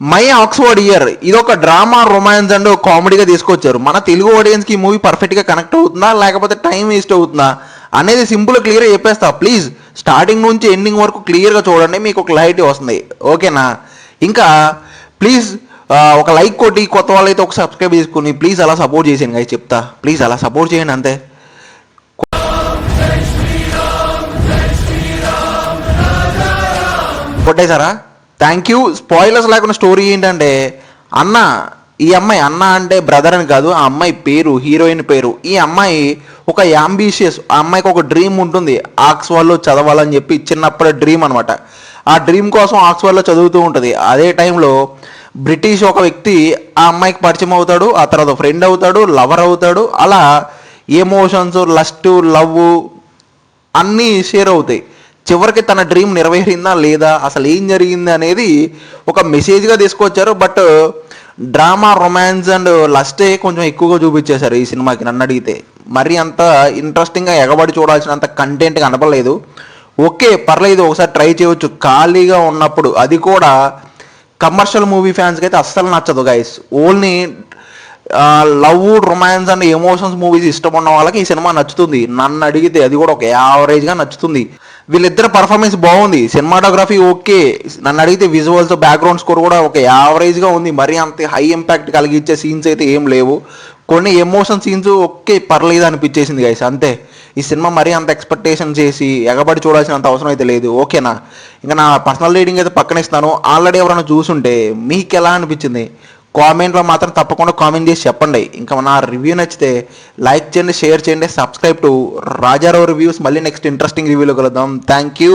My Oxford year ఇది ఒక drama romance and కామెడీగా తీసుకొచ్చారు. మన తెలుగు ఆడియన్స్కి ఈ మూవీ పర్ఫెక్ట్గా కనెక్ట్ అవుతుందా లేకపోతే టైం వేస్ట్ అవుతుందా అనేది సింపుల్ క్లియర్గా చెప్పేస్తా. ప్లీజ్ స్టార్టింగ్ నుంచి ఎండింగ్ వరకు క్లియర్గా చూడండి మీకు ఒక క్లారిటీ వస్తుంది. ఓకేనా ఇంకా ప్లీజ్ ఒక లైక్ కొట్టి కొత్త వాళ్ళైతే ఒక సబ్స్క్రైబ్ చేసుకుని ప్లీజ్ అలా సపోర్ట్ చేసేయండి guys చెప్తా. ప్లీజ్ అలా సపోర్ట్ చేయండి అంతే. కొట్టేశారా? థ్యాంక్ యూ స్పాయిలర్స్ లేకుండా స్టోరీ ఏంటంటే అన్న ఈ అమ్మాయి అన్న అంటే బ్రదర్ అని కాదు ఆ అమ్మాయి పేరు హీరోయిన్ పేరు. ఈ అమ్మాయి ఒక యాంబిషియస్ ఆ అమ్మాయికి ఒక డ్రీమ్ ఉంటుంది. ఆక్స్ఫర్డ్లో చదవాలని చెప్పి చిన్నప్పుడే డ్రీమ్ అనమాట ఆ డ్రీమ్ కోసం ఆక్స్ఫర్డ్లో చదువుతూ ఉంటుంది. అదే టైంలో బ్రిటిష్ ఒక వ్యక్తి ఆ అమ్మాయికి పరిచయం అవుతాడు ఆ తర్వాత ఫ్రెండ్ అవుతాడు లవర్ అవుతాడు. అలా ఎమోషన్స్ లస్ట్ లవ్ అన్నీ షేర్ అవుతాయి. చివరికి తన డ్రీమ్ నెరవేరిందా లేదా అసలు ఏం జరిగింది అనేది ఒక మెసేజ్గా తీసుకొచ్చారు. బట్ డ్రామా రొమాన్స్ అండ్ లస్టే కొంచెం ఎక్కువగా చూపించేశారు ఈ సినిమాకి నన్ను అడిగితే. మరి అంత ఇంట్రెస్టింగ్గా ఎగబడి చూడాల్సినంత కంటెంట్ కనపడలేదు. ఓకే పర్లేదు ఒకసారి ట్రై చేయవచ్చు ఖాళీగా ఉన్నప్పుడు అది కూడా కమర్షియల్ మూవీ ఫ్యాన్స్కి అయితే అస్సలు నచ్చదు guys only love romance and emotions movies ఇష్టం ఉన్న వాళ్ళకి ఈ సినిమా నచ్చుతుంది. నన్ను అడిగితే అది కూడా ఒక యావరేజ్గా నచ్చుతుంది. వీళ్ళిద్దరు పర్ఫార్మెన్స్ బాగుంది. Cinematography okay. నన్ను అడిగితే విజువల్స్ బ్యాక్గ్రౌండ్ స్కోర్ కూడా ఒక యావరేజ్గా ఉంది. మరీ అంత హై ఇంపాక్ట్ కలిగించే సీన్స్ అయితే ఏం లేవు. కొన్ని ఎమోషన్ సీన్స్ ఓకే పర్లేదు అనిపించేసింది గైస్ అంతే. ఈ సినిమా మరీ అంత ఎక్స్పెక్టేషన్ చేసి ఎగబడి చూడాల్సినంత అవసరం అయితే లేదు. ఓకేనా? ఇంకా నా పర్సనల్ రీడింగ్ అయితే పక్కన ఇస్తాను. ఆల్రెడీ ఎవరైనా చూసుంటే మీకు ఎలా అనిపించింది? కామెంట్లో మాత్రం తప్పకుండా కామెంట్ చేసి చెప్పండి. ఇంకా నా రివ్యూ నచ్చితే లైక్ చేయండి షేర్ చేయండి సబ్స్క్రైబ్ టు రాజారావు రివ్యూస్ మళ్ళీ నెక్స్ట్ ఇంట్రెస్టింగ్ రివ్యూలో కలుద్దాం. Thank you